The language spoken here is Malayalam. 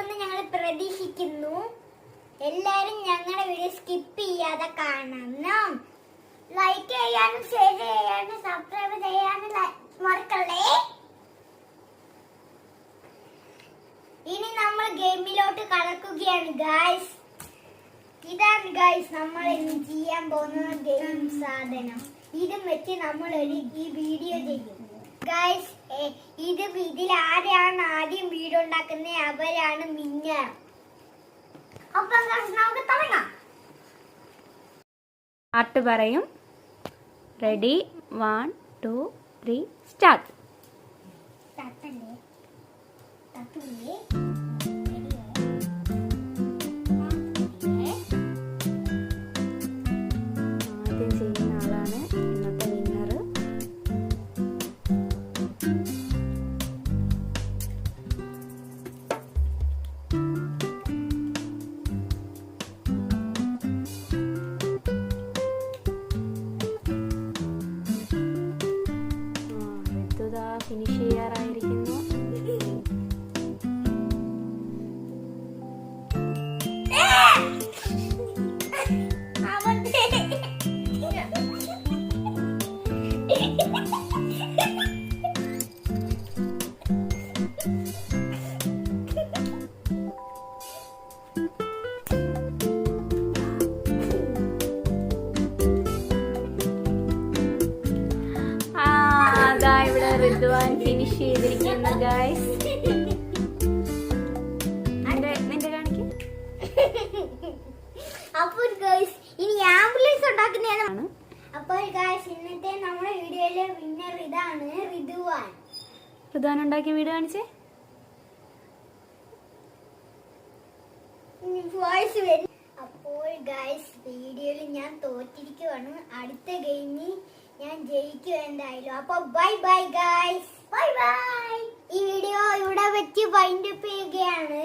കിട്ടുമെന്ന് ഞങ്ങൾ പ്രതീക്ഷിക്കുന്നു. എല്ലാവരും ഞങ്ങളുടെ വീഡിയോ സ്കിപ്പ് ചെയ്യാതെ കാണണം. ലൈക്ക് ചെയ്യാനും ഷെയർ ചെയ്യാനും സബ്സ്ക്രൈബ് ചെയ്യാനും മറക്കല്ലേ? ഇനി നമ്മൾ ഗെയിമിലോട്ട് കടക്കുകയാണ് ഗായ്സ് ഇതാണ് ഗായ്സ് നമ്മൾ ഇനി ചെയ്യാൻ പോകുന്ന ഗെയിം സാധനം. ഇതും വെച്ച് നമ്മൾ ഒരു ഈ വീഡിയോ ചെയ്യും. ഗായ്സ് ഇത് ഇതിൽ ആരാണ് ആദ്യം വീഡിയോ ഉണ്ടാക്കുന്നത് അവരാണ് മിന്നർ. അപ്പൊ നമുക്ക് തുടങ്ങാം. പാട്ട് പറയും. Ready one two three start തട്ടല്ലേ തട്ടില്ലേ ആദ്യം ഋതുദാ ഫിനിഷ് ഋതുവാൻ ഫിനിഷ് ചെയ്തിരിക്കുന്നു കാണിക്കും? അപ്പോൾ ഗൈസ് ഇനി ആംബുലൻസ് ഉണ്ടാക്കുന്നതാണ്. ആണ് അപ്പോൾ ഗൈസ് ഇന്നത്തെ നമ്മുടെ വീഡിയോയിലെ വിന്നർ ഇതാണ് റിതുവാൻ. ഋതുവാൻ ഉണ്ടാക്കിയ വീട് കാണിച്ചേ? വോയിസ് വരും. അപ്പോൾ ഗൈസ് വീഡിയോയിൽ ഞാൻ തോറ്റിരിക്കുവാണ്. അടുത്ത ഗെയിമിൽ ഞാൻ ജയിക്കും എന്തായാലും. അപ്പൊ bye bye guys bye bye ഈ വീഡിയോ ഇവിടെ വെച്ച് വൈൻഡപ്പ് ചെയ്യുകയാണ്.